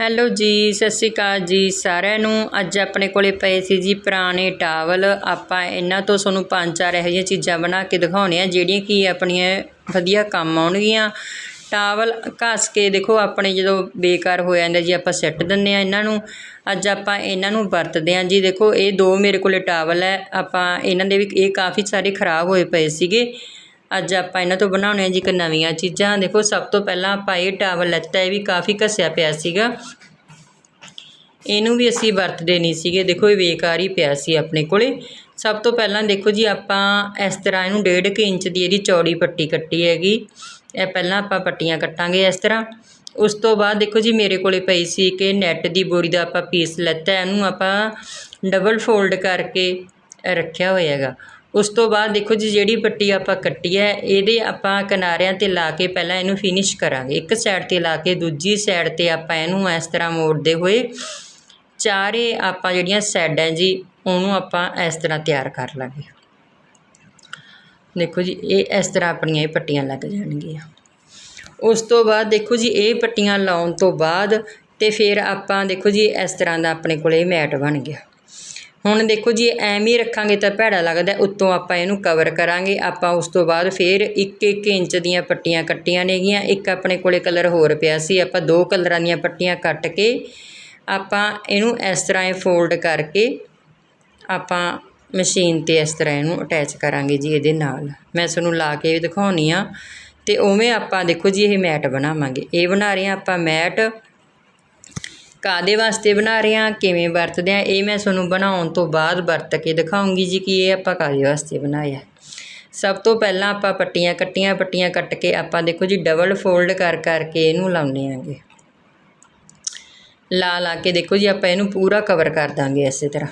Hello ਜੀ, ਸਤਿ ਸ਼੍ਰੀ ਅਕਾਲ ਜੀ ਸਾਰਿਆਂ ਨੂੰ। ਅੱਜ ਆਪਣੇ ਕੋਲੇ ਪਏ ਸੀ ਜੀ ਪੁਰਾਣੇ ਟਾਵਲ। ਆਪਾਂ ਇਹਨਾਂ ਤੋਂ ਤੁਹਾਨੂੰ ਪੰਜ ਚਾਰ ਇਹੋ ਜਿਹੀਆਂ ਚੀਜ਼ਾਂ ਬਣਾ ਕੇ ਦਿਖਾਉਣੀਆਂ ਜਿਹੜੀਆਂ ਕਿ ਆਪਣੀਆਂ ਵਧੀਆ ਕੰਮ ਆਉਣਗੀਆਂ। ਟਾਵਲ ਘਸ ਕੇ ਦੇਖੋ, ਆਪਣੇ ਜਦੋਂ ਬੇਕਾਰ ਹੋ ਜਾਂਦਾ ਜੀ, ਆਪਾਂ ਸਿੱਟ ਦਿੰਦੇ ਆ ਇਹਨਾਂ ਨੂੰ। ਅੱਜ ਆਪਾਂ ਇਹਨਾਂ ਨੂੰ ਵਰਤਦੇ ਹਾਂ ਜੀ। ਦੇਖੋ, ਇਹ ਦੋ ਮੇਰੇ ਕੋਲੇ ਟਾਵਲ ਹੈ। ਆਪਾਂ ਇਹਨਾਂ ਦੇ ਵੀ ਇਹ ਕਾਫੀ ਸਾਰੇ ਖਰਾਬ ਹੋਏ ਪਏ ਸੀਗੇ। ਅੱਜ ਆਪਾਂ ਇਹਨਾਂ ਤੋਂ ਬਣਾਉਣੇ ਆ ਜੀ ਇੱਕ ਨਵੀਆਂ ਚੀਜ਼ਾਂ। ਦੇਖੋ, ਸਭ ਤੋਂ ਪਹਿਲਾਂ ਆਪਾਂ ਇਹ ਟਾਵਲ ਲੈਤਾ ਇਹ ਵੀ ਕਾਫੀ ਘਸਿਆ ਪਿਆ ਸੀਗਾ। ਇਹਨੂੰ ਵੀ ਅਸੀਂ ਵਰਤਦੇ ਨਹੀਂ ਸੀਗੇ। ਦੇਖੋ, ਇਹ ਬੇਕਾਰ ਹੀ ਪਿਆ ਸੀ ਆਪਣੇ ਕੋਲੇ। ਸਭ ਤੋਂ ਪਹਿਲਾਂ ਦੇਖੋ ਜੀ, ਆਪਾਂ ਇਸ ਤਰ੍ਹਾਂ ਇਹਨੂੰ ਡੇਢ ਕੁ ਇੰਚ ਦੀ ਇਹਦੀ ਚੌੜੀ ਪੱਟੀ ਕੱਟੀ ਹੈਗੀ। ਇਹ ਪਹਿਲਾਂ ਆਪਾਂ ਪੱਟੀਆਂ ਕੱਟਾਂਗੇ ਇਸ ਤਰ੍ਹਾਂ। ਉਸ ਤੋਂ ਬਾਅਦ ਦੇਖੋ ਜੀ, ਮੇਰੇ ਕੋਲੇ ਪਈ ਸੀ ਕਿ ਨੈਟ ਦੀ ਬੋਰੀ ਦਾ ਆਪਾਂ ਪੀਸ ਲੈਤਾ ਇਹਨੂੰ ਆਪਾਂ ਡਬਲ ਫੋਲਡ ਕਰਕੇ ਰੱਖਿਆ ਹੋਇਆ ਹੈਗਾ। ਉਸ ਤੋਂ ਬਾਅਦ ਦੇਖੋ ਜੀ, ਜਿਹੜੀ ਪੱਟੀ ਆਪਾਂ ਕੱਟੀ ਹੈ, ਇਹਦੇ ਆਪਾਂ ਕਿਨਾਰਿਆਂ ਤੇ ਲਾ ਕੇ ਪਹਿਲਾਂ ਇਹਨੂੰ ਫਿਨਿਸ਼ ਕਰਾਂਗੇ। ਇੱਕ ਸਾਈਡ ਤੇ ਲਾ ਕੇ, ਦੂਜੀ ਸਾਈਡ ਤੇ ਆਪਾਂ ਇਹਨੂੰ ਇਸ ਤਰ੍ਹਾਂ ਮੋੜਦੇ ਹੋਏ ਚਾਰੇ ਆਪਾਂ ਜਿਹੜੀਆਂ ਸਾਈਡਾਂ ਜੀ, ਉਹਨੂੰ ਆਪਾਂ ਇਸ ਤਰ੍ਹਾਂ ਤਿਆਰ ਕਰ ਲਾਂਗੇ। ਦੇਖੋ ਜੀ, ਇਹ ਇਸ ਤਰ੍ਹਾਂ ਆਪਣੀਆਂ ਇਹ ਪੱਟੀਆਂ ਲੱਗ ਜਾਣਗੀਆਂ। ਉਸ ਤੋਂ ਬਾਅਦ ਦੇਖੋ ਜੀ, ਇਹ ਪੱਟੀਆਂ ਲਾਉਣ ਤੋਂ ਬਾਅਦ ਤੇ ਫਿਰ ਆਪਾਂ ਦੇਖੋ ਜੀ, ਇਸ ਤਰ੍ਹਾਂ ਦਾ ਆਪਣੇ ਕੋਲ ਇਹ ਮੈਟ ਬਣ ਗਿਆ। ਹੁਣ ਦੇਖੋ ਜੀ ਐਵੇਂ ਹੀ ਰੱਖਾਂਗੇ ਤਾਂ ਭੈੜਾ ਲੱਗਦਾ, ਉੱਤੋਂ ਆਪਾਂ ਇਹਨੂੰ ਕਵਰ ਕਰਾਂਗੇ, ਆਪਾਂ ਉਸ ਤੋਂ ਬਾਅਦ ਫਿਰ 1-1 ਇੰਚ ਦੀਆਂ ਪੱਟੀਆਂ ਕੱਟੀਆਂ ਨੇਗੀਆਂ, ਇੱਕ ਆਪਣੇ ਕੋਲੇ ਕਲਰ ਹੋਰ ਪਿਆ ਸੀ, ਆਪਾਂ ਦੋ ਕਲਰਾਂ ਦੀਆਂ ਪੱਟੀਆਂ ਕੱਟ ਕੇ ਆਪਾਂ ਇਹਨੂੰ ਇਸ ਤਰ੍ਹਾਂ ਇਹ ਫੋਲਡ ਕਰਕੇ ਆਪਾਂ ਮਸ਼ੀਨ ਤੇ ਇਸ ਤਰ੍ਹਾਂ ਇਹਨੂੰ ਅਟੈਚ ਕਰਾਂਗੇ ਜੀ ਇਹਦੇ ਨਾਲ। ਮੈਂ ਤੁਹਾਨੂੰ ਲਾ ਕੇ ਵੀ ਦਿਖਾਉਣੀ ਆ, ਤੇ ਉਵੇਂ ਆਪਾਂ ਦੇਖੋ ਜੀ, ਇਹ ਮੈਟ ਬਣਾਵਾਂਗੇ। ਇਹ ਬਣਾ ਰਹੇ ਆ ਆਪਾਂ ਮੈਟ ਕਾਹਦੇ ਵਾਸਤੇ ਬਣਾ ਰਹੇ ਹਾਂ, ਕਿਵੇਂ ਵਰਤਦੇ ਹਾਂ, ਇਹ ਮੈਂ ਤੁਹਾਨੂੰ ਬਣਾਉਣ ਤੋਂ ਬਾਅਦ ਵਰਤ ਕੇ ਦਿਖਾਉਂਗੀ ਜੀ ਕਿ ਇਹ ਆਪਾਂ ਕਾਹਦੇ ਵਾਸਤੇ ਬਣਾਇਆ ਸਭ ਤੋਂ ਪਹਿਲਾਂ ਆਪਾਂ ਪੱਟੀਆਂ ਕੱਟੀਆਂ, ਪੱਟੀਆਂ ਕੱਟ ਕੇ ਆਪਾਂ ਦੇਖੋ ਜੀ ਡਬਲ ਫੋਲਡ ਕਰ ਕਰਕੇ ਇਹਨੂੰ ਲਾਉਣੇ ਆਂਗੇ ਲਾ ਲਾ ਕੇ ਦੇਖੋ ਜੀ ਆਪਾਂ ਇਹਨੂੰ ਪੂਰਾ ਕਵਰ ਕਰ ਦਾਂਗੇ ਇਸੇ ਤਰ੍ਹਾਂ।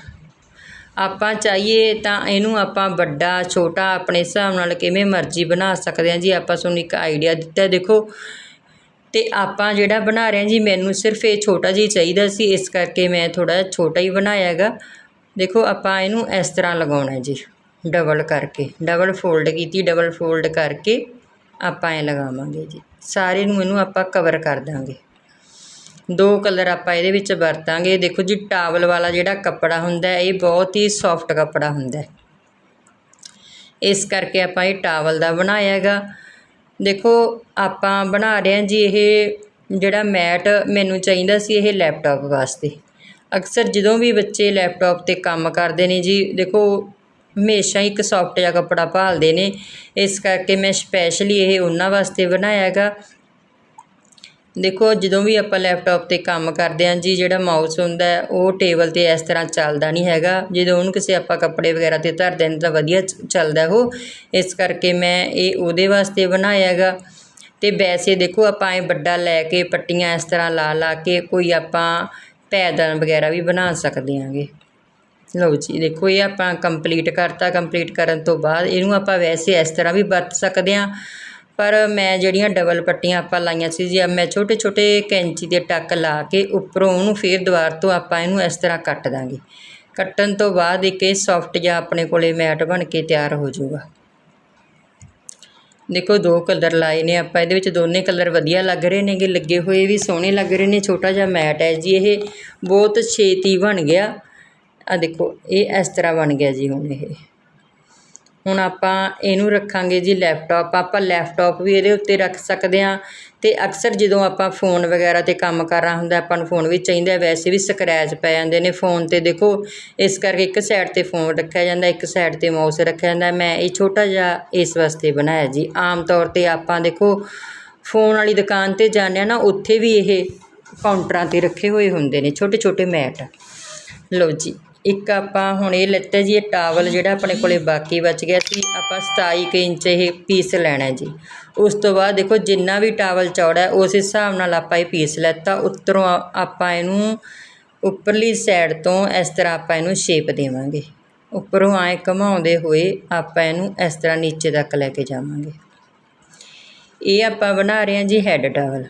ਆਪਾਂ ਚਾਹੀਏ ਤਾਂ ਇਹਨੂੰ ਆਪਾਂ ਵੱਡਾ, ਛੋਟਾ ਆਪਣੇ ਹਿਸਾਬ ਨਾਲ ਕਿਵੇਂ ਮਰਜ਼ੀ ਬਣਾ ਸਕਦੇ ਹਾਂ ਜੀ। ਆਪਾਂ ਤੁਹਾਨੂੰ ਇੱਕ ਆਈਡੀਆ ਦਿੱਤਾ ਦੇਖੋ ਅਤੇ ਆਪਾਂ ਜਿਹੜਾ ਬਣਾ ਰਹੇ ਹਾਂ ਜੀ, ਮੈਨੂੰ ਸਿਰਫ ਇਹ ਛੋਟਾ ਜਿਹਾ ਚਾਹੀਦਾ ਸੀ, ਇਸ ਕਰਕੇ ਮੈਂ ਥੋੜਾ ਛੋਟਾ ਹੀ ਬਣਾਇਆ ਹੈਗਾ। ਦੇਖੋ, ਆਪਾਂ ਇਹਨੂੰ ਇਸ ਤਰ੍ਹਾਂ ਲਗਾਉਣਾ ਜੀ ਡਬਲ ਕਰਕੇ ਡਬਲ ਫੋਲਡ ਕੀਤੀ ਡਬਲ ਫੋਲਡ ਕਰਕੇ ਆਪਾਂ ਇਹ ਲਗਾਵਾਂਗੇ ਜੀ। ਸਾਰੇ ਨੂੰ ਇਹਨੂੰ ਆਪਾਂ ਕਵਰ ਕਰ ਦਾਂਗੇ। ਦੋ ਕਲਰ ਆਪਾਂ ਇਹਦੇ ਵਿੱਚ ਵਰਤਾਂਗੇ। ਦੇਖੋ ਜੀ, ਟਾਵਲ ਵਾਲਾ ਜਿਹੜਾ ਕੱਪੜਾ ਹੁੰਦਾ, ਇਹ ਬਹੁਤ ਹੀ ਸੌਫਟ ਕੱਪੜਾ ਹੁੰਦਾ। ਇਸ ਕਰਕੇ ਆਪਾਂ ਇਹ ਟਾਵਲ ਦਾ ਬਣਾਇਆ ਹੈਗਾ। ਦੇਖੋ, ਆਪਾਂ ਬਣਾ ਰਹੇ ਹਾਂ ਜੀ ਇਹ ਜਿਹੜਾ ਮੈਟ ਮੈਨੂੰ ਚਾਹੀਦਾ ਸੀ ਇਹ ਲੈਪਟਾਪ ਵਾਸਤੇ। ਅਕਸਰ ਜਦੋਂ ਵੀ ਬੱਚੇ ਲੈਪਟਾਪ ਤੇ ਕੰਮ ਕਰਦੇ ਨੇ ਜੀ, ਦੇਖੋ, ਹਮੇਸ਼ਾ ਹੀ ਇੱਕ ਸੋਫਟ ਜਿਹਾ ਕੱਪੜਾ ਭਾਲਦੇ ਨੇ। ਇਸ ਕਰਕੇ ਮੈਂ ਸਪੈਸ਼ਲੀ ਇਹ ਉਹਨਾਂ ਵਾਸਤੇ ਬਣਾਇਆ ਹੈਗਾ। ਦੇਖੋ, ਜਦੋਂ ਵੀ ਆਪਾਂ ਲੈਪਟਾਪ ਤੇ ਕੰਮ ਕਰਦੇ ਹਾਂ ਜੀ, ਜਿਹੜਾ ਮਾਊਸ ਹੁੰਦਾ ਉਹ ਟੇਬਲ ਤੇ ਇਸ ਤਰ੍ਹਾਂ ਚੱਲਦਾ ਨਹੀਂ ਹੈਗਾ। ਜਦੋਂ ਉਹਨੂੰ ਕਿਸੇ ਆਪਾਂ ਕੱਪੜੇ ਵਗੈਰਾ ਤੇ ਧਰ ਦਿੰਦੇ ਤਾਂ ਵਧੀਆ ਚ- ਚੱਲਦਾ ਉਹ। ਇਸ ਕਰਕੇ ਮੈਂ ਇਹ ਉਹਦੇ ਵਾਸਤੇ ਬਣਾਇਆ ਹੈਗਾ। ਤੇ ਵੈਸੇ ਦੇਖੋ, ਆਪਾਂ ਇਹ ਵੱਡਾ ਲੈ ਕੇ, ਪੱਟੀਆਂ ਇਸ ਤਰ੍ਹਾਂ ਲਾ ਲਾ ਕੇ, ਕੋਈ ਆਪਾਂ ਪੈਦਲ ਵਗੈਰਾ ਵੀ ਬਣਾ ਸਕਦੇ ਹਾਂਗੇ। ਲਓ ਜੀ, ਦੇਖੋ, ਇਹ ਆਪਾਂ ਕੰਪਲੀਟ ਕਰਤਾ। ਕੰਪਲੀਟ ਕਰਨ ਤੋਂ ਬਾਅਦ ਇਹਨੂੰ ਆਪਾਂ ਵੈਸੇ ਇਸ ਤਰ੍ਹਾਂ ਵੀ ਵਰਤ ਸਕਦੇ ਹਾਂ। ਪਰ ਮੈਂ ਜਿਹੜੀਆਂ ਡਬਲ ਪੱਟੀਆਂ ਆਪਾਂ ਲਾਈਆਂ ਸੀ ਜੀ ਮੈਂ ਛੋਟੇ ਛੋਟੇ ਕੈਂਚੀ ਦੇ ਟੱਕ ਲਾ ਕੇ ਉੱਪਰੋਂ ਉਹਨੂੰ ਫੇਰ ਦੁਬਾਰ ਤੋਂ ਆਪਾਂ ਇਹਨੂੰ ਇਸ ਤਰ੍ਹਾਂ ਕੱਟ ਦਾਂਗੇ। ਕੱਟਣ ਤੋਂ ਬਾਅਦ ਇੱਕ ਇਹ ਸੌਫਟ ਜਿਹਾ ਆਪਣੇ ਕੋਲੇ ਮੈਟ ਬਣ ਕੇ ਤਿਆਰ ਹੋ ਜਾਊਗਾ। ਦੇਖੋ ਦੋ ਕਲਰ ਲਾਏ ਨੇ ਆਪਾਂ, ਇਹਦੇ ਵਿੱਚ ਦੋਨੇ ਕਲਰ ਵਧੀਆ ਲੱਗ ਰਹੇ ਨੇਗੇ, ਲੱਗੇ ਹੋਏ ਵੀ ਸੋਹਣੇ ਲੱਗ ਰਹੇ ਨੇ, ਛੋਟਾ ਜਿਹਾ ਮੈਟ ਹੈ ਜੀ ਇਹ, ਬਹੁਤ ਛੇਤੀ ਬਣ ਗਿਆ। ਆ ਦੇਖੋ, ਇਹ ਇਸ ਤਰ੍ਹਾਂ ਬਣ ਗਿਆ ਜੀ ਹੁਣ ਇਹ। ਹੁਣ ਆਪਾਂ ਇਹਨੂੰ ਰੱਖਾਂਗੇ ਜੀ ਲੈਪਟਾਪ ਆਪਾਂ ਲੈਪਟਾਪ ਵੀ ਇਹਦੇ ਉੱਤੇ ਰੱਖ ਸਕਦੇ ਹਾਂ ਅਤੇ ਅਕਸਰ ਜਦੋਂ ਆਪਾਂ ਫੋਨ ਵਗੈਰਾ ਤੇ ਕੰਮ ਕਰਨਾ ਹੁੰਦਾ, ਆਪਾਂ ਨੂੰ ਫੋਨ ਵੀ ਚਾਹੀਦਾ ਵੈਸੇ ਵੀ ਸਕਰੈਚ ਪੈ ਜਾਂਦੇ ਨੇ ਫੋਨ ਤੇ। ਦੇਖੋ, ਇਸ ਕਰਕੇ ਇੱਕ ਸਾਈਡ ਤੇ ਫੋਨ ਰੱਖਿਆ ਜਾਂਦਾ, ਇੱਕ ਸਾਈਡ ਤੇ ਮਾਊਸ ਰੱਖਿਆ ਜਾਂਦਾ। ਮੈਂ ਇਹ ਛੋਟਾ ਜਿਹਾ ਇਸ ਵਾਸਤੇ ਬਣਾਇਆ ਜੀ। ਆਮ ਤੌਰ ਤੇ ਆਪਾਂ ਦੇਖੋ ਫੋਨ ਵਾਲੀ ਦੁਕਾਨ ਤੇ ਜਾਂਦੇ ਹਾਂ ਨਾ, ਉੱਥੇ ਵੀ ਇਹ ਕਾਊਂਟਰਾਂ ਤੇ ਰੱਖੇ ਹੋਏ ਹੁੰਦੇ ਨੇ ਛੋਟੇ ਛੋਟੇ ਮੈਟ। ਲਓ ਜੀ। ਇੱਕ ਆਪਾਂ ਹੁਣ ਇਹ ਲਿੱਤਾ ਜੀ, ਇਹ ਟਾਵਲ ਜਿਹੜਾ ਆਪਣੇ ਕੋਲੇ ਬਾਕੀ ਬਚ ਗਿਆ ਸੀ, ਆਪਾਂ 27 ਕੁ ਇੰਚ ਇਹ ਪੀਸ ਲੈਣਾ ਜੀ। ਉਸ ਤੋਂ ਬਾਅਦ ਦੇਖੋ, ਜਿੰਨਾ ਵੀ ਟਾਵਲ ਚੌੜਾ ਹੈ, ਉਸ ਹਿਸਾਬ ਨਾਲ ਆਪਾਂ ਇਹ ਪੀਸ ਲੈਤਾ। ਉੱਤਰੋਂ ਆਪਾਂ ਇਹਨੂੰ ਉੱਪਰਲੀ ਸਾਈਡ ਤੋਂ ਇਸ ਤਰ੍ਹਾਂ ਆਪਾਂ ਇਹਨੂੰ ਸ਼ੇਪ ਦੇਵਾਂਗੇ। ਉੱਪਰੋਂ ਆਏ ਘਮਾਉਂਦੇ ਹੋਏ ਆਪਾਂ ਇਹਨੂੰ ਇਸ ਤਰ੍ਹਾਂ ਨੀਚੇ ਤੱਕ ਲੈ ਕੇ ਜਾਵਾਂਗੇ। ਇਹ ਆਪਾਂ ਬਣਾ ਰਹੇ ਹਾਂ ਜੀ ਹੈੱਡ ਟਾਵਲ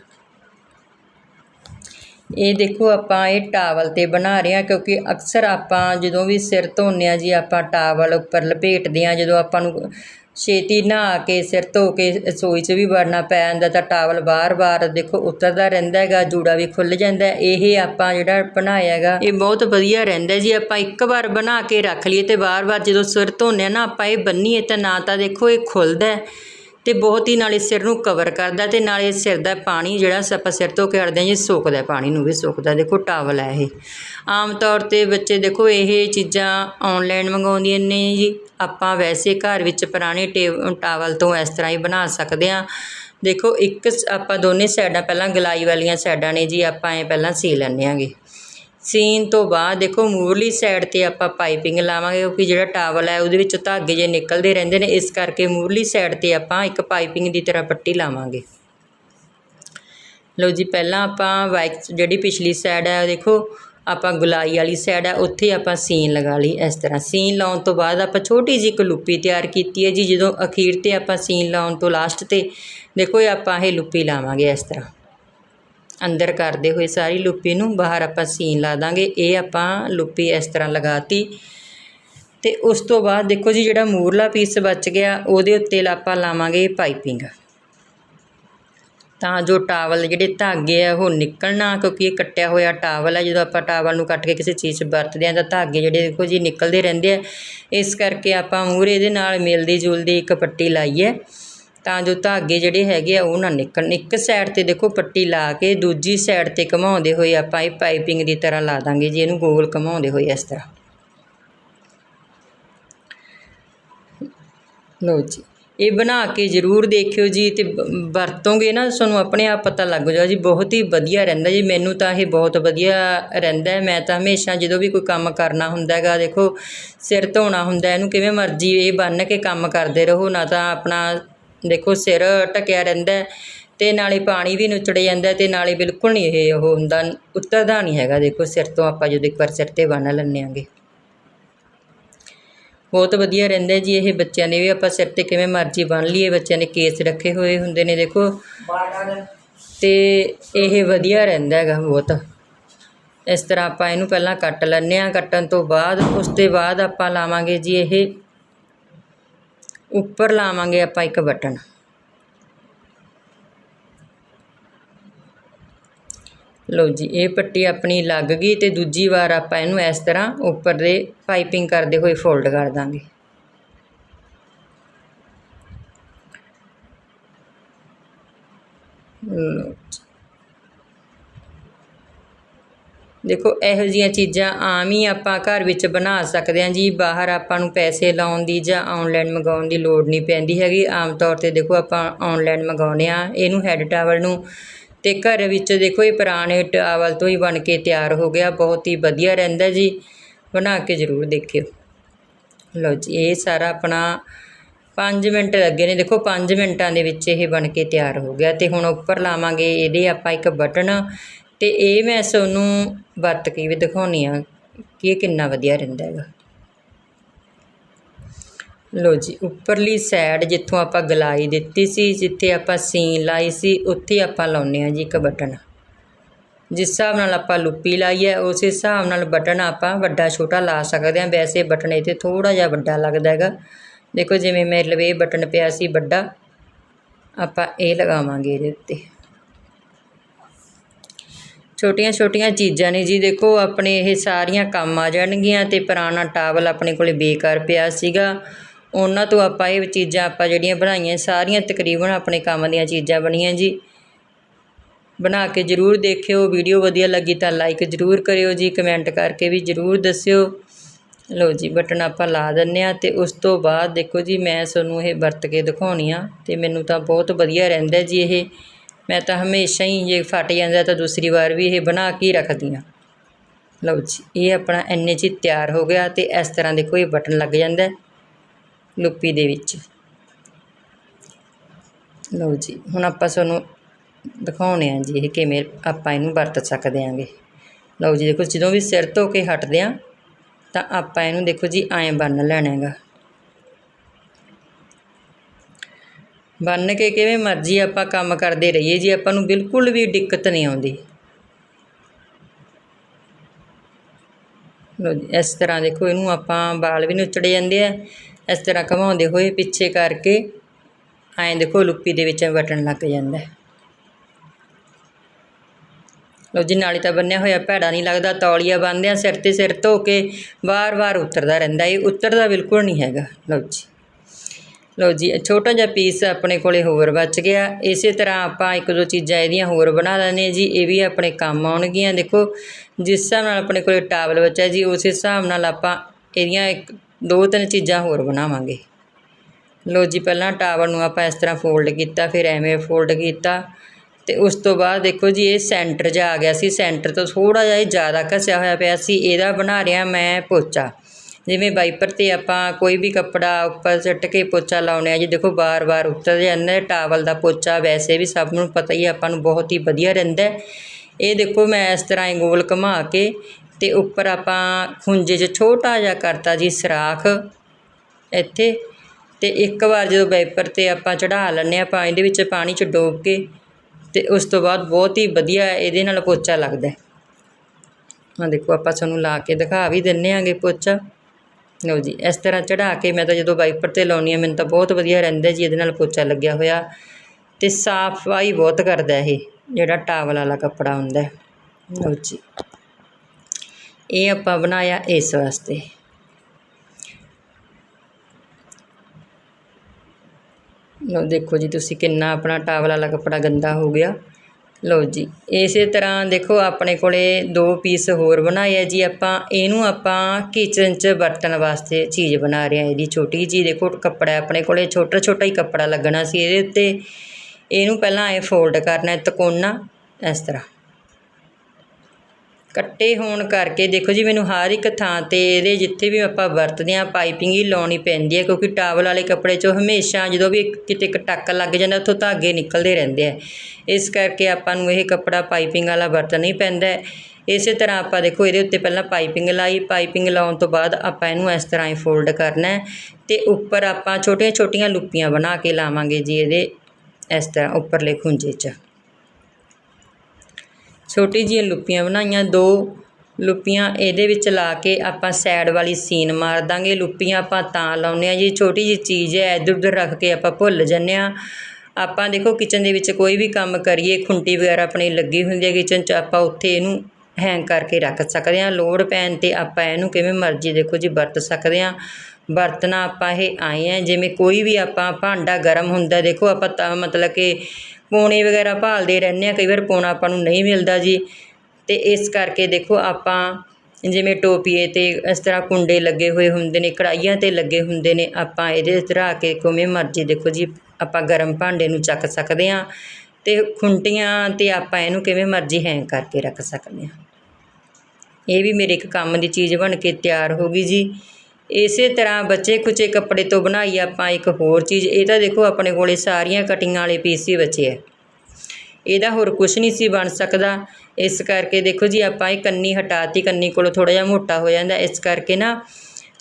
ਇਹ ਦੇਖੋ ਆਪਾਂ ਇਹ ਟਾਵਲ ਤੇ ਬਣਾ ਰਹੇ ਹਾਂ ਕਿਉਂਕਿ ਅਕਸਰ ਆਪਾਂ ਜਦੋਂ ਵੀ ਸਿਰ ਧੋਨੇ ਆ ਜੀ, ਆਪਾਂ ਟਾਵਲ ਉੱਪਰ ਲਪੇਟਦੇ ਆ ਜਦੋਂ ਆਪਾਂ ਨੂੰ ਛੇਤੀ ਨਹਾ ਕੇ, ਸਿਰ ਧੋ ਕੇ ਰਸੋਈ 'ਚ ਵੀ ਵੜਨਾ ਪੈ ਜਾਂਦਾ ਤਾਂ ਟਾਵਲ ਬਾਰ-ਬਾਰ ਦੇਖੋ ਉਤਰਦਾ ਰਹਿੰਦਾ ਹੈਗਾ, ਜੂੜਾ ਵੀ ਖੁੱਲ ਜਾਂਦਾ ਇਹ ਆਪਾਂ ਜਿਹੜਾ ਬਣਾਇਆ ਹੈਗਾ, ਇਹ ਬਹੁਤ ਵਧੀਆ ਰਹਿੰਦਾ ਜੀ। ਆਪਾਂ ਇੱਕ ਵਾਰ ਬਣਾ ਕੇ ਰੱਖ ਲਈਏ ਤੇ ਵਾਰ-ਵਾਰ ਜਦੋਂ ਸਿਰ ਧੋਨੇ ਆ ਨਾ ਆਪਾਂ ਇਹ ਬੰਨੀਏ ਤਾਂ ਨਾ ਤਾਂ ਦੇਖੋ ਇਹ ਖੁੱਲਦਾ ਅਤੇ ਬਹੁਤ ਹੀ ਨਾਲੇ ਸਿਰ ਨੂੰ ਕਵਰ ਕਰਦਾ ਤੇ ਨਾਲੇ ਸਿਰ ਦਾ ਪਾਣੀ ਜਿਹੜਾ ਆਪਾਂ ਸਿਰ ਧੋ ਕੇ ਹਟਦੇ ਹਾਂ ਜੀ ਸੁੱਕਦਾ, ਪਾਣੀ ਨੂੰ ਵੀ ਸੁੱਕਦਾ। ਦੇਖੋ ਟਾਵਲ ਹੈ ਇਹ। ਆਮ ਤੌਰ ਤੇ ਬੱਚੇ ਦੇਖੋ, ਇਹ ਚੀਜ਼ਾਂ ਔਨਲਾਈਨ ਮੰਗਵਾਉਂਦੀਆਂ ਨੇ ਜੀ। ਆਪਾਂ ਵੈਸੇ ਘਰ ਵਿੱਚ ਪੁਰਾਣੇ ਟੇਵ ਟਾਵਲ ਤੋਂ ਇਸ ਤਰ੍ਹਾਂ ਹੀ ਬਣਾ ਸਕਦੇ ਹਾਂ। ਦੇਖੋ ਇੱਕ ਆਪਾਂ ਦੋਨੇ ਸਾਈਡਾਂ ਪਹਿਲਾਂ ਗਲਾਈ ਵਾਲੀਆਂ ਸਾਈਡਾਂ ਨੇ ਜੀ, ਆਪਾਂ ਐਂ ਪਹਿਲਾਂ ਸੀ ਲੈਂਦੇ ਆਂਗੇ ਸੀਨ ਤੋਂ ਬਾਅਦ ਦੇਖੋ ਮੂਰਲੀ ਸਾਈਡ ਤੇ ਆਪਾਂ ਪਾਈਪਿੰਗ ਲਾਵਾਂਗੇ, ਕਿਉਂਕਿ ਜਿਹੜਾ ਟਾਵਲ ਹੈ ਉਹਦੇ ਵਿੱਚ ਧਾਗੇ ਜੇ ਨਿਕਲਦੇ ਰਹਿੰਦੇ ਨੇ, ਇਸ ਕਰਕੇ ਮੂਰਲੀ ਸਾਈਡ ਤੇ ਆਪਾਂ ਇੱਕ ਪਾਈਪਿੰਗ ਦੀ ਤਰ੍ਹਾਂ ਪੱਟੀ ਲਾਵਾਂਗੇ। ਲਓ ਜੀ, ਪਹਿਲਾਂ ਆਪਾਂ ਵਾਈਕ ਜਿਹੜੀ ਪਿਛਲੀ ਸਾਈਡ ਹੈ, ਦੇਖੋ ਆਪਾਂ ਗੁਲਾਈ ਵਾਲੀ ਸਾਈਡ ਹੈ, ਉੱਥੇ ਆਪਾਂ ਸੀਨ ਲਗਾ ਲਈ ਇਸ ਤਰ੍ਹਾਂ। ਸੀਨ ਲਾਉਣ ਤੋਂ ਬਾਅਦ ਆਪਾਂ ਛੋਟੀ ਜਿਹੀ ਇੱਕ ਲੁੱਪੀ ਤਿਆਰ ਕੀਤੀ ਹੈ ਜੀ, ਜਦੋਂ ਅਖੀਰ ਤੇ ਆਪਾਂ ਸੀਨ ਲਾਉਣ ਤੋਂ ਲਾਸਟ ਤੇ ਦੇਖੋ ਇਹ ਆਪਾਂ ਇਹ ਲੁੱਪੀ ਲਾਵਾਂਗੇ ਇਸ ਤਰ੍ਹਾਂ। ਅੰਦਰ ਕਰਦੇ ਹੋਏ ਸਾਰੀ ਲੁੱਪੀ ਨੂੰ ਬਾਹਰ ਆਪਾਂ ਸੀਨ ਲਾ ਦਾਂਗੇ। ਇਹ ਆਪਾਂ ਲੁੱਪੀ ਇਸ ਤਰ੍ਹਾਂ ਲਗਾਤੀ। ਤੇ ਉਸ ਤੋਂ ਬਾਅਦ ਦੇਖੋ ਜੀ, ਜਿਹੜਾ ਮੂਰਲਾ ਪੀਸ ਬਚ ਗਿਆ, ਉਹਦੇ ਉੱਤੇ ਆਪਾਂ ਲਾਵਾਂਗੇ ਪਾਈਪਿੰਗ। ਤਾਂ ਜੋ ਟਾਵਲ ਜਿਹੜੇ ਧਾਗੇ ਆ, ਉਹ ਨਿਕਲਣਾ ਕਿਉਂਕਿ ਇਹ ਕੱਟਿਆ ਹੋਇਆ ਟਾਵਲ ਹੈ ਜਦੋਂ ਆਪਾਂ ਟਾਵਲ ਨੂੰ ਕੱਟ ਕੇ ਕਿਸੇ ਚੀਜ਼ 'ਚ ਵਰਤਦੇ ਹਾਂ, ਤਾਂ ਧਾਗੇ ਜਿਹੜੇ ਦੇਖੋ ਜੀ ਨਿਕਲਦੇ ਰਹਿੰਦੇ ਆ। ਇਸ ਕਰਕੇ ਆਪਾਂ ਮੂਹਰੇ ਦੇ ਨਾਲ ਮਿਲਦੀ ਜੁਲਦੀ ਇੱਕ ਪੱਟੀ ਲਾਈ ਹੈ। ਤਾਂ ਜੋ ਧਾਗੇ ਜਿਹੜੇ ਹੈਗੇ ਆ, ਉਹ ਨਾ ਨਿਕਲਣ। ਇੱਕ ਸਾਈਡ ਤੇ ਦੇਖੋ ਪੱਟੀ ਲਾ ਕੇ, ਦੂਜੀ ਸਾਈਡ ਤੇ ਘੁਮਾਉਂਦੇ ਹੋਏ ਆਪਾਂ ਇਹ ਪਾਈਪਿੰਗ ਦੀ ਤਰ੍ਹਾਂ ਲਾ ਦਾਂਗੇ ਜੀ, ਇਹਨੂੰ ਗੋਲ ਘੁਮਾਉਂਦੇ ਹੋਏ ਇਸ ਤਰ੍ਹਾਂ। ਲਓ ਜੀ, ਇਹ ਬਣਾ ਕੇ ਜ਼ਰੂਰ ਦੇਖਿਓ ਜੀ ਤੇ ਵਰਤੋਂਗੇ ਨਾ, ਤੁਹਾਨੂੰ ਆਪਣੇ ਆਪ ਪਤਾ ਲੱਗ ਜਾਊਗਾ ਜੀ, ਬਹੁਤ ਹੀ ਵਧੀਆ ਰਹਿੰਦਾ ਜੀ, ਮੈਨੂੰ ਤਾਂ ਇਹ ਬਹੁਤ ਵਧੀਆ ਰਹਿੰਦਾ ਮੈਂ ਤਾਂ ਹਮੇਸ਼ਾ ਜਦੋਂ ਵੀ ਕੋਈ ਕੰਮ ਕਰਨਾ ਹੁੰਦਾ ਹੈਗਾ, ਦੇਖੋ ਸਿਰ ਧੋਣਾ ਹੁੰਦਾ, ਇਹਨੂੰ ਕਿਵੇਂ ਮਰਜ਼ੀ ਇਹ ਬੰਨ੍ਹ ਕੇ ਕੰਮ ਕਰਦੇ ਰਹੋ, ਨਾ ਤਾਂ ਆਪਣਾ ਦੇਖੋ ਸਿਰ ਢਕਿਆ ਰਹਿੰਦਾ ਅਤੇ ਨਾਲੇ ਪਾਣੀ ਵੀ ਨੁੱਚੜ ਜਾਂਦਾ ਅਤੇ ਨਾਲੇ ਬਿਲਕੁਲ ਨਹੀਂ ਇਹ ਉਹ ਹੁੰਦਾ, ਉਤਰਦਾ ਨਹੀਂ ਹੈਗਾ। ਦੇਖੋ ਸਿਰ ਤੋਂ ਆਪਾਂ ਜਦੋਂ ਇੱਕ ਵਾਰ ਸਿਰ ਤੇ ਬੰਨ੍ਹ ਲੈਂਦੇ ਆਂਗੇ ਬਹੁਤ ਵਧੀਆ ਰਹਿੰਦਾ ਜੀ ਇਹ ਬੱਚਿਆਂ ਨੇ ਵੀ, ਆਪਾਂ ਸਿਰ ਤੇ ਕਿਵੇਂ ਮਰਜ਼ੀ ਬੰਨ ਲਈਏ, ਬੱਚਿਆਂ ਨੇ ਕੇਸ ਰੱਖੇ ਹੋਏ ਹੁੰਦੇ ਨੇ ਦੇਖੋ। ਤੇ ਇਹ ਵਧੀਆ ਰਹਿੰਦਾ ਹੈਗਾ ਬਹੁਤ। ਇਸ ਤਰ੍ਹਾਂ ਆਪਾਂ ਇਹਨੂੰ ਪਹਿਲਾਂ ਕੱਟ ਲੈਂਦੇ ਹਾਂ, ਕੱਟਣ ਤੋਂ ਬਾਅਦ, ਉਸ ਤੋਂ ਬਾਅਦ ਆਪਾਂ ਲਾਵਾਂਗੇ ਜੀ ਇਹ ਉੱਪਰ ਲਾਵਾਂਗੇ ਆਪਾਂ ਇੱਕ ਬਟਨ ਲਓ ਜੀ, ਇਹ ਪੱਟੀ ਆਪਣੀ ਲੱਗ ਗਈ ਤੇ ਦੂਜੀ ਵਾਰ ਆਪਾਂ ਇਹਨੂੰ ਇਸ ਤਰ੍ਹਾਂ ਉੱਪਰ ਦੇ ਪਾਈਪਿੰਗ ਕਰਦੇ ਹੋਏ ਫੋਲਡ ਕਰ ਦਾਂਗੇ ਲਓ ਜੀ। ਦੇਖੋ, ਇਹੋ ਜਿਹੀਆਂ ਚੀਜ਼ਾਂ ਆਮ ਹੀ ਆਪਾਂ ਘਰ ਵਿੱਚ ਬਣਾ ਸਕਦੇ ਹਾਂ ਜੀ। ਬਾਹਰ ਆਪਾਂ ਨੂੰ ਪੈਸੇ ਲਾਉਣ ਦੀ ਜਾਂ ਆਨਲਾਈਨ ਮੰਗਾਉਣ ਦੀ ਲੋੜ ਨਹੀਂ ਪੈਂਦੀ ਹੈਗੀ। ਆਮ ਤੌਰ ਤੇ ਦੇਖੋ, ਆਪਾਂ ਆਨਲਾਈਨ ਮੰਗਾਉਂਦੇ ਆ ਇਹਨੂੰ ਹੈੱਡ ਟਾਵਲ ਨੂੰ ਤੇ ਘਰ ਵਿੱਚ ਦੇਖੋ, ਇਹ ਪੁਰਾਣੇ ਟਾਵਲ ਤੋਂ ਹੀ ਬਣ ਕੇ ਤਿਆਰ ਹੋ ਗਿਆ। ਬਹੁਤ ਹੀ ਵਧੀਆ ਰਹਿੰਦਾ ਜੀ। ਬਣਾ ਕੇ ਜ਼ਰੂਰ ਦੇਖਿਓ। ਲਓ ਜੀ, ਇਹ ਸਾਰਾ ਆਪਣਾ 5 ਮਿੰਟ ਲੱਗੇ ਨੇ। ਦੇਖੋ 5 ਮਿੰਟਾਂ ਦੇ ਵਿੱਚ ਇਹ ਬਣ ਕੇ ਤਿਆਰ ਹੋ ਗਿਆ ਤੇ ਹੁਣ ਉੱਪਰ ਲਾਵਾਂਗੇ। ਇਹਦੇ ਆਪਾਂ ਇੱਕ ਬਟਨ ਅਤੇ ਇਹ ਮੈਂ ਤੁਹਾਨੂੰ ਵਰਤ ਕੇ ਵੀ ਦਿਖਾਉਂਦੀ ਹਾਂ ਕਿ ਇਹ ਕਿੰਨਾ ਵਧੀਆ ਰਹਿੰਦਾ ਹੈਗਾ। ਲੋ ਜੀ, ਉੱਪਰਲੀ ਸਾਈਡ ਜਿੱਥੋਂ ਆਪਾਂ ਗਲਾਈ ਦਿੱਤੀ ਸੀ, ਜਿੱਥੇ ਆਪਾਂ ਸੀਨ ਲਾਈ ਸੀ, ਉੱਥੇ ਆਪਾਂ ਲਾਉਨੇ ਆ ਜੀ ਇੱਕ ਬਟਨ। ਜਿਸ ਹਿਸਾਬ ਨਾਲ ਆਪਾਂ ਲੁੱਪੀ ਲਾਈ ਹੈ, ਉਸ ਹਿਸਾਬ ਨਾਲ ਬਟਨ ਆਪਾਂ ਵੱਡਾ ਛੋਟਾ ਲਾ ਸਕਦੇ ਹਾਂ। ਵੈਸੇ ਬਟਨ ਇਹ 'ਤੇ ਥੋੜਾ ਜਿਹਾ ਵੱਡਾ ਲੱਗਦਾ ਹੈਗਾ। ਦੇਖੋ ਜਿਵੇਂ ਮੇਰੇ ਲਵੇ ਇਹ ਬਟਨ ਪਿਆ ਸੀ ਵੱਡਾ, ਆਪਾਂ ਇਹ ਲਗਾਵਾਂਗੇ ਇਹਦੇ ਉੱਤੇ। ਛੋਟੀਆਂ ਛੋਟੀਆਂ ਚੀਜ਼ਾਂ ਨੇ ਜੀ। ਦੇਖੋ, ਆਪਣੇ ਇਹ ਸਾਰੀਆਂ ਕੰਮ ਆ ਜਾਣਗੀਆਂ ਤੇ ਪੁਰਾਣਾ ਟਾਵਲ ਆਪਣੇ ਕੋਲੇ ਬੇਕਾਰ ਪਿਆ ਸੀਗਾ। ਉਹਨਾਂ ਤੋਂ ਆਪਾਂ ਇਹ ਚੀਜ਼ਾਂ ਆਪਾਂ ਜਿਹੜੀਆਂ ਬਣਾਈਆਂ, ਸਾਰੀਆਂ ਤਕਰੀਬਨ ਆਪਣੇ ਕੰਮ ਦੀਆਂ ਚੀਜ਼ਾਂ ਬਣੀਆਂ ਜੀ। ਬਣਾ ਕੇ ਜ਼ਰੂਰ ਦੇਖਿਓ, ਵੀਡੀਓ ਵਧੀਆ ਲੱਗੀ ਤਾਂ ਲਾਈਕ ਜ਼ਰੂਰ ਕਰਿਓ ਜੀ ਕਮੈਂਟ ਕਰਕੇ ਵੀ ਜ਼ਰੂਰ ਦੱਸਿਓ। ਲਓ ਜੀ, ਬਟਨ ਆਪਾਂ ਲਾ ਦਿੰਨੇ ਆ ਤੇ ਉਸ ਤੋਂ ਬਾਅਦ ਦੇਖੋ ਜੀ, ਮੈਂ ਤੁਹਾਨੂੰ ਇਹ ਵਰਤ ਕੇ ਦਿਖਾਉਣੀ ਆ ਤੇ ਮੈਨੂੰ ਤਾਂ ਬਹੁਤ ਵਧੀਆ ਰਹਿੰਦਾ ਜੀ ਇਹ। ਮੈਂ ਤਾਂ ਹਮੇਸ਼ਾ ਹੀ ਜੇ ਫਟ ਜਾਂਦਾ ਤਾਂ ਦੂਸਰੀ ਵਾਰ ਵੀ ਇਹ ਬਣਾ ਕੇ ਹੀ ਰੱਖਦੀ ਹਾਂ। ਲਓ ਜੀ, ਇਹ ਆਪਣਾ ਇੰਨੇ 'ਚ ਤਿਆਰ ਹੋ ਗਿਆ ਅਤੇ ਇਸ ਤਰ੍ਹਾਂ ਦੇਖੋ ਇਹ ਬਟਨ ਲੱਗ ਜਾਂਦਾ ਲੁੱਪੀ ਦੇ ਵਿੱਚ। ਲਓ ਜੀ, ਹੁਣ ਆਪਾਂ ਤੁਹਾਨੂੰ ਦਿਖਾਉਣੇ ਆ ਜੀ ਇਹ ਕਿਵੇਂ ਆਪਾਂ ਇਹਨੂੰ ਵਰਤ ਸਕਦੇ ਆਂਗੇ ਲਓ ਜੀ, ਦੇਖੋ ਜਦੋਂ ਵੀ ਸਿਰ ਧੋ ਕੇ ਹਟਦੇ ਆ ਤਾਂ ਆਪਾਂ ਇਹਨੂੰ ਦੇਖੋ ਜੀ, ਐਂ ਬੰਨ ਲੈਣਾ ਹੈਗਾ। ਬੰਨ ਕੇ ਕਿਵੇਂ ਮਰਜ਼ੀ ਆਪਾਂ ਕੰਮ ਕਰਦੇ ਰਹੀਏ, ਜੀ ਆਪਾਂ ਨੂੰ ਬਿਲਕੁਲ ਵੀ ਦਿੱਕਤ ਨਹੀਂ ਆਉਂਦੀ। ਲੋ ਇਸ ਤਰ੍ਹਾਂ ਦੇਖੋ, ਇਹਨੂੰ ਆਪਾਂ ਬਾਲ ਵੀ ਨੁੱਚੜ ਜਾਂਦੇ ਆ, ਇਸ ਤਰ੍ਹਾਂ ਘਮਾਉਂਦੇ ਹੋਏ ਪਿੱਛੇ ਕਰਕੇ ਐਂ ਦੇਖੋ, ਲੁੱਪੀ ਦੇ ਵਿੱਚ ਵਟਣ ਲੱਗ ਜਾਂਦਾ ਹੈ। ਜੀ, ਨਾਲੇ ਤਾਂ ਬੰਨਿਆ ਹੋਇਆ ਭੈੜਾ ਨਹੀਂ ਲੱਗਦਾ, ਤੌਲੀਆ ਬੰਨ੍ਹਦੇ ਆ, ਸਿਰ ਤੇ ਸਿਰ ਧੋ ਕੇ ਵਾਰ-ਵਾਰ ਉਤਰਦਾ ਰਹਿੰਦਾ, ਇਹ ਉਤਰਦਾ ਬਿਲਕੁਲ ਨਹੀਂ ਹੈਗਾ। ਲਓ ਜੀ। ਲਓ ਜੀ ਛੋਟਾ ਜਿਹਾ ਪੀਸ ਆਪਣੇ ਕੋਲੇ ਹੋਰ ਬਚ ਗਿਆ। ਇਸੇ ਤਰ੍ਹਾਂ ਆਪਾਂ ਇੱਕ ਦੋ ਚੀਜ਼ਾਂ ਇਹਦੀਆਂ ਹੋਰ ਬਣਾ ਲੈਂਦੇ ਹਾਂ ਜੀ, ਇਹ ਵੀ ਆਪਣੇ ਕੰਮ ਆਉਣਗੀਆਂ। ਦੇਖੋ, ਜਿਸ ਹਿਸਾਬ ਨਾਲ ਆਪਣੇ ਕੋਲੇ ਟਾਵਲ ਬਚਿਆ ਜੀ, ਉਸ ਹਿਸਾਬ ਨਾਲ ਆਪਾਂ ਇਹਦੀਆਂ ਇੱਕ ਦੋ ਤਿੰਨ ਚੀਜ਼ਾਂ ਹੋਰ ਬਣਾਵਾਂਗੇ। ਲਓ ਜੀ, ਪਹਿਲਾਂ ਟਾਵਲ ਨੂੰ ਆਪਾਂ ਇਸ ਤਰ੍ਹਾਂ ਫੋਲਡ ਕੀਤਾ, ਫਿਰ ਐਵੇਂ ਫੋਲਡ ਕੀਤਾ। ਤੇ ਉਸ ਤੋਂ ਬਾਅਦ ਦੇਖੋ ਜੀ, ਇਹ ਸੈਂਟਰ 'ਚ ਆ ਗਿਆ ਸੀ। ਸੈਂਟਰ ਤੋਂ ਥੋੜਾ ਜਿਹਾ ਇਹ ਜ਼ਿਆਦਾ ਘਸਿਆ ਹੋਇਆ ਪਿਆ ਸੀ। ਇਹਦਾ ਬਣਾ ਰਿਹਾ ਮੈਂ ਪੋਚਾ। ਜਿਵੇਂ ਵਾਈਪਰ ਤੇ ਆਪਾਂ ਕੋਈ ਵੀ ਕੱਪੜਾ ਉੱਪਰ ਸਿੱਟ ਕੇ ਪੋਚਾ ਲਾਉਂਦੇ ਹਾਂ ਜੀ, ਦੇਖੋ ਵਾਰ ਵਾਰ ਉੱਤਰ ਜਾਂਦਾ ਟਾਵਲ ਦਾ ਪੋਚਾ ਵੈਸੇ ਵੀ ਸਭ ਨੂੰ ਪਤਾ ਹੀ ਆਪਾਂ ਨੂੰ ਬਹੁਤ ਹੀ ਵਧੀਆ ਰਹਿੰਦਾ ਇਹ ਦੇਖੋ ਮੈਂ ਇਸ ਤਰ੍ਹਾਂ ਹੀ ਗੋਲ ਘੁਮਾ ਕੇ ਅਤੇ ਉੱਪਰ ਆਪਾਂ ਖੁੰਝੇ 'ਚ ਛੋਟਾ ਜਿਹਾ ਕਰਤਾ ਜੀ ਸਰਾਖ ਇੱਥੇ ਅਤੇ ਇੱਕ ਵਾਰ ਜਦੋਂ ਵਾਈਪਰ ਤੇ ਆਪਾਂ ਚੜ੍ਹਾ ਲੈਂਦੇ ਹਾਂ, ਆਪਾਂ ਇਹਦੇ ਵਿੱਚ ਪਾਣੀ 'ਚ ਡੋਬ ਕੇ ਅਤੇ ਉਸ ਤੋਂ ਬਾਅਦ ਬਹੁਤ ਹੀ ਵਧੀਆ ਇਹਦੇ ਨਾਲ ਪੋਚਾ ਲੱਗਦਾ ਹਾਂ। ਦੇਖੋ ਆਪਾਂ ਤੁਹਾਨੂੰ ਲਾ ਕੇ ਦਿਖਾ ਵੀ ਦਿੰਨੇ ਆਂਗੇ ਪੋਚਾ। ਲਓ ਜੀ, ਇਸ ਤਰ੍ਹਾਂ ਚੜਾ ਕੇ ਮੈਂ ਤਾਂ ਜਦੋਂ ਵਾਈਪਰ ਤੇ ਲਾਉਣੀ ਆ ਮੈਨੂੰ ਤਾਂ ਬਹੁਤ ਵਧੀਆ ਰਹਿੰਦਾ ਜੀ, ਇਹਦੇ ਨਾਲ ਪੋਚਾ ਲੱਗਿਆ ਹੋਇਆ ਅਤੇ ਸਾਫ਼ ਸਫ਼ਾਈ ਬਹੁਤ ਕਰਦਾ ਇਹ, ਜਿਹੜਾ ਟਾਵਲ ਵਾਲਾ ਕੱਪੜਾ ਹੁੰਦਾ। ਹੈ ਲਓ ਜੀ, ਇਹ ਆਪਾਂ ਬਣਾਇਆ ਇਸ ਵਾਸਤੇ। ਲਓ ਦੇਖੋ ਜੀ, ਤੁਸੀਂ ਕਿੰਨਾ ਆਪਣਾ ਟਾਵਲ ਵਾਲਾ ਕੱਪੜਾ ਗੰਦਾ ਹੋ ਗਿਆ। ਲਓ ਜੀ, ਇਸੇ ਤਰ੍ਹਾਂ ਦੇਖੋ ਆਪਣੇ ਕੋਲੇ ਦੋ ਪੀਸ ਹੋਰ ਬਣਾਏ ਆ ਜੀ, ਆਪਾਂ ਇਹਨੂੰ ਆਪਾਂ ਕਿਚਨ 'ਚ ਵਰਤਣ ਵਾਸਤੇ ਚੀਜ਼ ਬਣਾ ਰਹੇ ਆ ਇਹਦੀ, ਛੋਟੀ ਜੀ ਦੇਖੋ ਕੱਪੜਾ ਆਪਣੇ ਕੋਲੇ ਛੋਟਾ ਛੋਟਾ ਹੀ ਕੱਪੜਾ ਲੱਗਣਾ ਸੀ ਇਹਦੇ ਉੱਤੇ। ਇਹਨੂੰ ਪਹਿਲਾਂ ਐ ਫੋਲਡ ਕਰਨਾ ਤਕੋਨਾ, ਇਸ ਤਰ੍ਹਾਂ। ਕੱਟੇ ਹੋਣ ਕਰਕੇ, ਦੇਖੋ ਜੀ, ਮੈਨੂੰ ਹਰ ਇੱਕ ਥਾਂ ਤੇ ਇਹਦੇ ਜਿੱਥੇ ਵੀ ਆਪਾਂ ਵਰਤਦੇ ਹਾਂ, ਪਾਈਪਿੰਗ ਹੀ ਲਾਉਣੀ ਪੈਂਦੀ ਹੈ, ਕਿਉਂਕਿ ਟਾਵਲ ਵਾਲੇ ਕੱਪੜੇ 'ਚੋਂ ਹਮੇਸ਼ਾ ਜਦੋਂ ਵੀ ਕਿਤੇ ਇੱਕ ਟੱਕ ਲੱਗ ਜਾਂਦਾ, ਉੱਥੋਂ ਧਾਗੇ ਨਿਕਲਦੇ ਰਹਿੰਦੇ ਆ। ਇਸ ਕਰਕੇ ਆਪਾਂ ਨੂੰ ਇਹ ਕੱਪੜਾ ਪਾਈਪਿੰਗ ਵਾਲਾ ਵਰਤਣਾ ਹੀ ਪੈਂਦਾ ਇਸੇ ਤਰ੍ਹਾਂ ਆਪਾਂ ਦੇਖੋ, ਇਹਦੇ ਉੱਤੇ ਪਹਿਲਾਂ ਪਾਈਪਿੰਗ ਲਾਈ, ਪਾਈਪਿੰਗ ਲਾਉਣ ਤੋਂ ਬਾਅਦ ਆਪਾਂ ਇਹਨੂੰ ਇਸ ਤਰ੍ਹਾਂ ਹੀ ਫੋਲਡ ਕਰਨਾ ਹੈ ਤੇ ਉੱਪਰ ਆਪਾਂ ਛੋਟੀਆਂ ਛੋਟੀਆਂ ਲੁੱਪੀਆਂ ਬਣਾ ਕੇ ਲਾਵਾਂਗੇ ਜੀ ਇਹਦੇ ਇਸ ਤਰ੍ਹਾਂ, ਉੱਪਰਲੇ ਖੁੰਝੇ 'ਚ। ਛੋਟੀ ਜਿਹੀਆਂ ਲੁੱਪੀਆਂ ਬਣਾਈਆਂ, ਦੋ ਲੁੱਪੀਆਂ ਇਹਦੇ ਵਿੱਚ ਲਾ ਕੇ ਆਪਾਂ ਸਾਈਡ ਵਾਲੀ ਸੀਨ ਮਾਰ ਦਾਂਗੇ। ਲੁੱਪੀਆਂ ਆਪਾਂ ਤਾਂ ਲਾਉਂਦੇ ਆ ਜੀ। ਛੋਟੀ ਜਿਹੀ ਚੀਜ਼ ਹੈ, ਇੱਧਰ ਉੱਧਰ ਰੱਖ ਕੇ ਆਪਾਂ ਭੁੱਲ ਜੰਨੇ ਆ ਆਪਾਂ ਦੇਖੋ ਕਿਚਨ ਦੇ ਵਿੱਚ ਕੋਈ ਵੀ ਕੰਮ ਕਰੀਏ, ਖੁੰਟੀ ਵਗੈਰਾ ਆਪਣੀ ਲੱਗੀ ਹੁੰਦੀ ਹੈ ਕਿਚਨ 'ਚ, ਆਪਾਂ ਉੱਥੇ ਇਹਨੂੰ ਹੈਂਗ ਕਰਕੇ ਰੱਖ ਸਕਦੇ ਹਾਂ। ਲੋੜ ਪੈਣ ਤੇ ਆਪਾਂ ਇਹਨੂੰ ਕਿਵੇਂ ਮਰਜ਼ੀ ਦੇਖੋ ਜੀ ਵਰਤ ਸਕਦੇ ਹਾਂ। ਵਰਤਣਾ ਆਪਾਂ ਇਹ ਆਏ ਆ ਜਿਵੇਂ ਕੋਈ ਵੀ ਆਪਾਂ ਭਾਂਡਾ ਗਰਮ ਹੁੰਦਾ ਦੇਖੋ ਆਪਾਂ ਤਾਂ ਮਤਲਬ ਕਿ ਪੌਣੇ ਵਗੈਰਾ ਭਾਲਦੇ ਰਹਿੰਦੇ ਹਾਂ, ਕਈ ਵਾਰ ਪੋਣਾ ਆਪਾਂ ਨੂੰ ਨਹੀਂ ਮਿਲਦਾ ਜੀ। ਅਤੇ ਇਸ ਕਰਕੇ ਦੇਖੋ ਆਪਾਂ ਜਿਵੇਂ ਟੋਪੀਏ ਤੇ ਇਸ ਤਰ੍ਹਾਂ ਕੁੰਡੇ ਲੱਗੇ ਹੋਏ ਹੁੰਦੇ ਨੇ, ਕੜਾਹੀਆਂ ਤੇ ਲੱਗੇ ਹੁੰਦੇ ਨੇ, ਆਪਾਂ ਇਹਦੇ ਧਰਾ ਕੇ ਕਿਵੇਂ ਮਰਜ਼ੀ ਦੇਖੋ ਜੀ, ਆਪਾਂ ਗਰਮ ਭਾਂਡੇ ਨੂੰ ਚੱਕ ਸਕਦੇ ਹਾਂ ਅਤੇ ਖੁੰਟੀਆਂ ਤੇ ਆਪਾਂ ਇਹਨੂੰ ਕਿਵੇਂ ਮਰਜ਼ੀ ਹੈਂਗ ਕਰਕੇ ਰੱਖ ਸਕਦੇ ਹਾਂ। ਇਹ ਵੀ ਮੇਰੇ ਇੱਕ ਕੰਮ ਦੀ ਚੀਜ਼ ਬਣ ਕੇ ਤਿਆਰ ਹੋ ਗਈ ਜੀ। ਇਸੇ ਤਰ੍ਹਾਂ ਬਚੇ ਕੁਚੇ ਕੱਪੜੇ ਤੋਂ ਬਣਾਈ ਆਪਾਂ ਇੱਕ ਹੋਰ ਚੀਜ਼, ਇਹ ਤਾਂ ਦੇਖੋ ਆਪਣੇ ਕੋਲੇ ਸਾਰੀਆਂ ਕਟਿੰਗਾਂ ਵਾਲੇ ਪੀਸ ਹੀ ਬਚੇ ਆ। ਇਹਦਾ ਹੋਰ ਕੁਝ ਨਹੀਂ ਸੀ ਬਣ ਸਕਦਾ। ਇਸ ਕਰਕੇ ਦੇਖੋ ਜੀ ਆਪਾਂ ਇਹ ਕੰਨੀ ਹਟਾਤੀ, ਕੰਨੀ ਕੋਲੋਂ ਥੋੜਾ ਜਿਹਾ ਮੋਟਾ ਹੋ ਜਾਂਦਾ। ਇਸ ਕਰਕੇ ਨਾ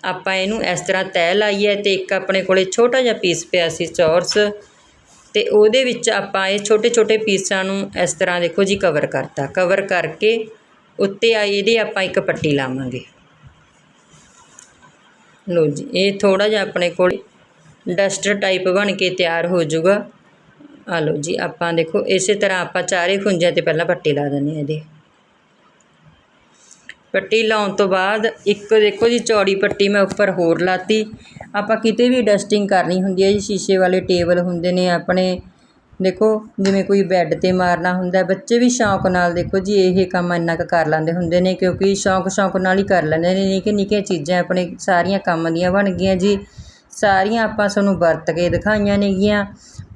ਆਪਾਂ ਇਹਨੂੰ ਇਸ ਤਰ੍ਹਾਂ ਤੈਅ ਲਾਈ ਹੈ ਤੇ ਇੱਕ ਆਪਣੇ ਕੋਲੇ ਛੋਟਾ ਜਿਹਾ ਪੀਸ ਪਿਆ ਸੀ ਚੌਰਸ ਤੇ ਉਹਦੇ ਵਿੱਚ ਆਪਾਂ ਇਹ ਛੋਟੇ ਛੋਟੇ ਪੀਸਾਂ ਨੂੰ ਇਸ ਤਰ੍ਹਾਂ ਦੇਖੋ ਜੀ ਕਵਰ ਕਰਤਾ। ਕਵਰ ਕਰਕੇ ਉੱਤੇ ਆ ਇਹਦੇ ਆਪਾਂ ਇੱਕ ਪੱਟੀ ਲਾਵਾਂਗੇ। ਲੋ ਜੀ, ਇਹ ਥੋੜਾ ਜਿਹਾ ਆਪਣੇ ਕੋਲ ਡਸਟਰ ਟਾਈਪ ਬਣ ਕੇ ਤਿਆਰ ਹੋ ਜਾਊਗਾ। ਆ ਲੋ ਜੀ, ਆਪਾਂ ਦੇਖੋ, ਇਸੇ ਤਰ੍ਹਾਂ ਆਪਾਂ ਚਾਰੇ ਖੁੰਝਾਂ ਤੇ ਪਹਿਲਾਂ ਪੱਟੀ ਲਾ ਦਿੰਦੇ ਹਾਂ ਇਹਦੇ। ਪੱਟੀ ਲਾਉਣ ਤੋਂ ਬਾਅਦ ਇੱਕ ਦੇਖੋ ਜੀ, ਚੌੜੀ ਪੱਟੀ ਮੈਂ ਉੱਪਰ ਹੋਰ ਲਾਤੀ। ਆਪਾਂ ਕਿਤੇ ਵੀ ਡਸਟਿੰਗ ਕਰਨੀ ਹੁੰਦੀ ਹੈ ਜੀ, ਸ਼ੀਸ਼ੇ ਵਾਲੇ ਟੇਬਲ ਹੁੰਦੇ ਨੇ ਆਪਣੇ। ਦੇਖੋ, ਜਿਵੇਂ ਕੋਈ ਬੈੱਡ ਤੇ ਮਾਰਨਾ ਹੁੰਦਾ, ਬੱਚੇ ਵੀ ਸ਼ੌਂਕ ਨਾਲ ਦੇਖੋ ਜੀ, ਇਹ ਕੰਮ ਇੰਨਾ ਕੁ ਕਰ ਲੈਂਦੇ ਹੁੰਦੇ ਨੇ, ਕਿਉਂਕਿ ਸ਼ੌਂਕ ਸ਼ੌਂਕ ਨਾਲ ਹੀ ਕਰ ਲੈਂਦੇ ਨੇ ਨਿੱਕੀਆਂ ਨਿੱਕੀਆਂ ਚੀਜ਼ਾਂ ਆਪਣੇ ਸਾਰੀਆਂ ਕੰਮ ਦੀਆਂ ਬਣ ਗਈਆਂ ਜੀ। ਸਾਰੀਆਂ ਆਪਾਂ ਤੁਹਾਨੂੰ ਵਰਤ ਕੇ ਦਿਖਾਈਆਂ ਨੇਗੀਆਂ।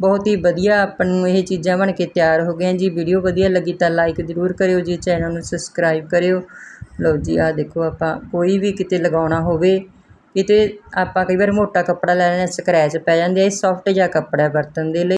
ਬਹੁਤ ਹੀ ਵਧੀਆ ਆਪਾਂ ਨੂੰ ਇਹ ਚੀਜ਼ਾਂ ਬਣ ਕੇ ਤਿਆਰ ਹੋ ਗਈਆਂ ਜੀ। ਵੀਡੀਓ ਵਧੀਆ ਲੱਗੀ ਤਾਂ ਲਾਈਕ ਜ਼ਰੂਰ ਕਰਿਓ ਜੀ ਚੈਨਲ ਨੂੰ ਸਬਸਕ੍ਰਾਈਬ ਕਰਿਓ। ਲਓ ਜੀ ਆ ਦੇਖੋ ਆਪਾਂ, ਕੋਈ ਵੀ ਕਿਤੇ ਲਗਾਉਣਾ ਹੋਵੇ, ਕਿਤੇ ਆਪਾਂ ਕਈ ਵਾਰ ਮੋਟਾ ਕੱਪੜਾ ਲੈ ਲੈਂਦੇ ਸਕ੍ਰੈਚ ਪੈ ਜਾਂਦੇ ਆ, ਇਹ ਸੌਫਟ ਜਿਹਾ ਕੱਪੜਾ ਵਰਤਣ ਦੇ ਲਈ।